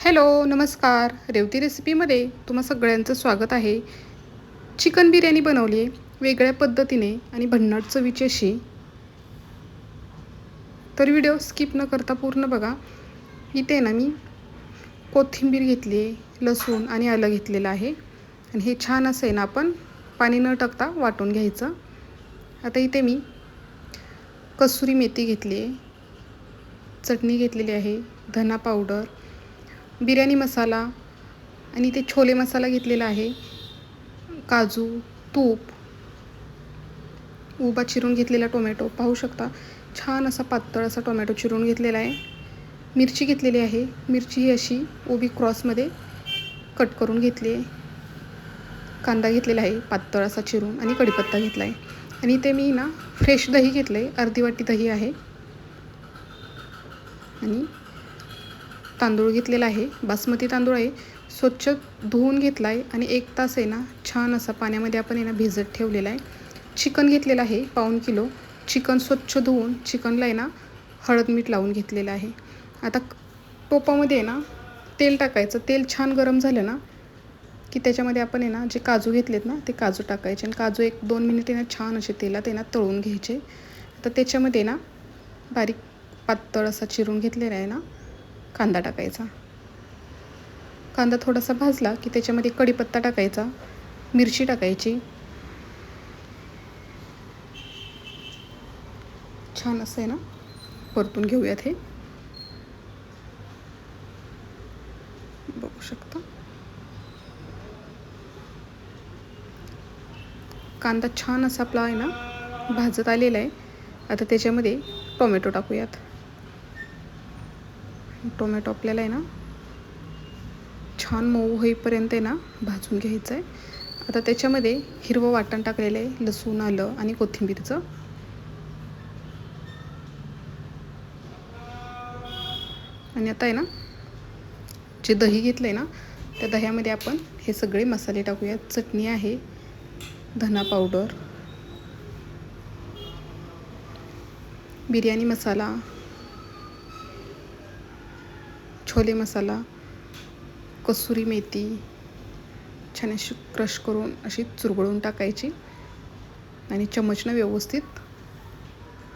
Hello नमस्कार. रेवती रेसिपीमध्ये तुम्हा सगळ्यांचं स्वागत आहे. चिकन बिर्याणी बनवली आहे वेगळ्या पद्धतीने आणि भन्नाट चवीची अशी तर व्हिडिओ स्किप न करता पूर्ण बघा. इथे ना मी कोथिंबीर घेतली आहे लसूण आणि आलं घेतलेलं आहे. आणि हे छान असं आहे ना आपण पाणी न टाकता वाटून घ्यायचं. आता इथे मी कसुरी मेथी घेतली आहे चटणी घेतलेली आहे धना पावडर बिर्याणी मसाला आणि ते छोले मसाला घेतलेला आहे. काजू तूप उभा चिरून घेतलेला टोमॅटो. पाहू शकता छान असा पातळ असा टोमॅटो चिरून घेतलेला आहे. मिरची घेतलेली आहे. मिरची ही अशी उभी क्रॉसमध्ये कट करून घेतली आहे. कांदा घेतलेला आहे पातळ असा चिरून आणि कढीपत्ता घेतला आहे. आणि ते मी ना फ्रेश दही घेतलं आहे अर्धी वाटी दही आहे. आणि तांदूळ घेतलेला आहे. बासमती तांदूळ आहे. स्वच्छ धुवून घेतला आहे आणि एक तास आहे ना छान असा पाण्यामध्ये आपण आहे ना भिजत ठेवलेला आहे. चिकन घेतलेलं आहे पाऊण किलो. चिकन स्वच्छ धुवून चिकनला आहे ना हळद मीठ लावून घेतलेलं आहे. आता टोपामध्ये आहे ना तेल टाकायचं. तेल छान गरम झालं ना की त्याच्यामध्ये आपण आहे ना जे काजू घेतलेत ना ते काजू टाकायचे आणि काजू एक दोन मिनिटे ना छान असे तेलात आहे ना तळून घ्यायचे. तर त्याच्यामध्ये ना बारीक पातळ असा चिरून घेतलेला आहे ना कांदा टाकायचा. कांदा थोडासा भाजला की त्याच्यामध्ये कढीपत्ता टाकायचा मिरची टाकायची. छान असं आहे ना परतून घेऊयात हे. बघू शकता. कांदा छान असा आपला आहे ना भाजत आलेला आहे. आता त्याच्यामध्ये टोमॅटो टाकूयात. टोमॅटो आपल्याला आहे ना छान मऊ होईपर्यंत आहे ना भाजून घ्यायचं आहे. आता त्याच्यामध्ये हिरवं वाटण टाकलेलं आहे लसूण आलं आणि कोथिंबीरचं. आणि आता आहे ना जे दही घेतलं आहे ना त्या दह्यामध्ये आपण हे सगळे मसाले टाकूयात. चटणी आहे धना पावडर बिर्याणी मसाला छोले मसाला कसुरी मेथी छान अशी क्रश करून अशी चुरगळून टाकायची आणि चमचनं व्यवस्थित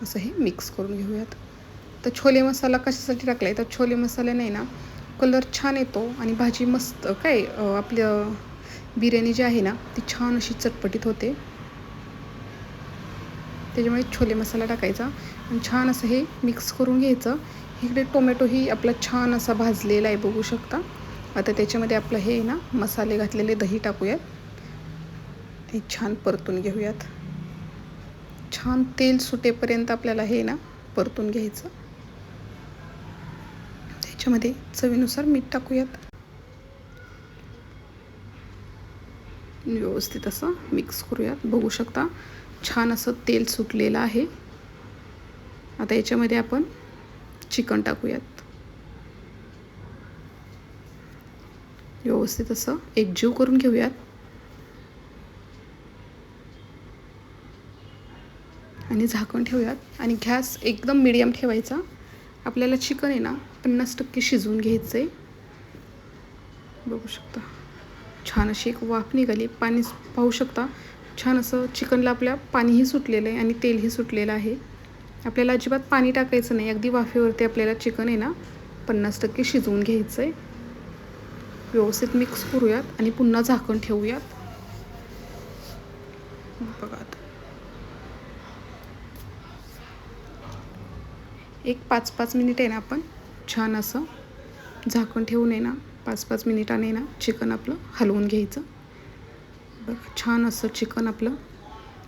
असं हे मिक्स करून घेऊयात. तर छोले मसाला कशासाठी टाकला आहे तर छोले मसाल्याने ना कलर छान येतो आणि भाजी मस्त काय आपलं बिर्याणी जी आहे ना ती छान अशी चटपटीत होते. त्याच्यामुळे छोले मसाला टाकायचा आणि छान असं हे मिक्स करून घ्यायचं. इकडे टोमॅटोही आपला छान असा भाजलेला आहे बघू शकता. आता त्याच्यामध्ये आपलं हे ना मसाले घातलेले दही टाकूयात. हे छान परतून घेऊयात. छान तेल सुटेपर्यंत आपल्याला हे ना परतून घ्यायचं. त्याच्यामध्ये चवीनुसार मीठ टाकूयात. व्यवस्थित असं मिक्स करूयात. बघू शकता छान असं तेल सुटलेलं आहे. आता याच्यामध्ये आपण चिकन टाकूयात. व्यवस्थित असं एकजीव करून घेऊयात. आणि झाकण ठेवूयात. आणि गॅस एकदम मिडियम ठेवायचा. आपल्याला चिकन आहे ना पन्नास टक्के शिजवून घ्यायचं आहे बघू शकता. छान अशी एक वाफ निघाली. पाणी पाहू शकता. छान असं चिकनला आपल्या पाणीही सुटलेलं आहे आणि तेलही सुटलेलं आहे. आपल्याला अजिबात पाणी टाकायचं नाही. अगदी वाफेवरती आपल्याला चिकन आहे ना पन्नास टक्के शिजवून घ्यायचं आहे व्यवस्थित मिक्स करूयात आणि पुन्हा झाकण ठेवूयात. बघा एक पाच पाच मिनिट आहे ना आपण छान असं झाकण ठेवून आहे ना पाच पाच मिनिटाने ना चिकन आपलं हलवून घ्यायचं. बघा छान असं चिकन आपलं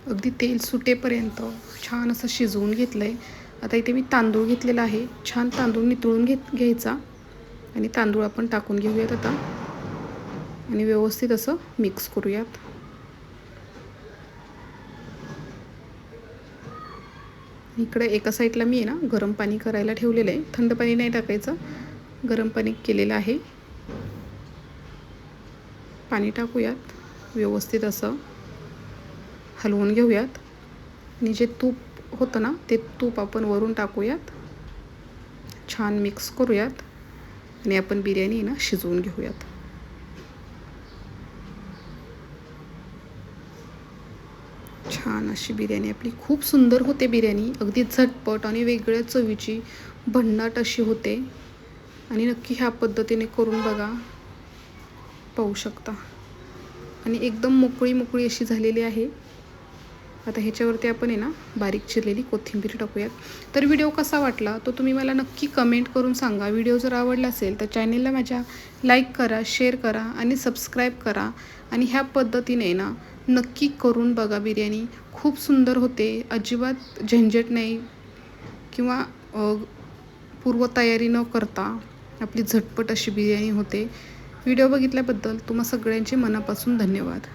अगदी तेल सुटेपर्यंत छान असं शिजवून घेतलं आहे आता इथे मी तांदूळ घेतलेला आहे. छान तांदूळ नितळून घेत घ्यायचा. आणि तांदूळ आपण टाकून घेऊयात आता. आणि व्यवस्थित असं मिक्स करूयात. इकडे एका साईडला मी आहे ना गरम पाणी करायला ठेवलेलं आहे. थंड पाणी नाही टाकायचं. गरम पाणी केलेलं आहे. पाणी टाकूयात. व्यवस्थित असं. हलवून घेऊयात. आणि जे तूप होतं ना ते तूप आपण वरून टाकूयात. छान मिक्स करूयात. आणि आपण बिर्याणी ना शिजवून घेऊयात. छान अशी बिर्याणी आपली खूप सुंदर होते बिर्याणी. अगदी झटपट आणि वेगळ्या चवीची भन्नाट अशी होते. आणि नक्की ह्या पद्धतीने करून बघा. पाहू शकता. आणि एकदम मोकळी मोकळी अशी झालेली आहे. आता ह्याच्यावरती आपण आहे ना बारीक चिरलेली कोथिंबीर टाकूयात. तर व्हिडिओ कसा वाटला तो तुम्ही मला नक्की कमेंट करून सांगा. व्हिडिओ जर आवडला असेल तर चॅनेलला माझ्या लाईक करा शेअर करा आणि सबस्क्राईब करा. आणि ह्या पद्धतीने ना नक्की करून बघा बिर्याणी. खूप सुंदर होते. अजिबात झंझट नाही किंवा पूर्वतयारी न करता आपली झटपट अशी बिर्याणी होते. व्हिडिओ बघितल्याबद्दल तुम्हा सगळ्यांचे मनापासून धन्यवाद.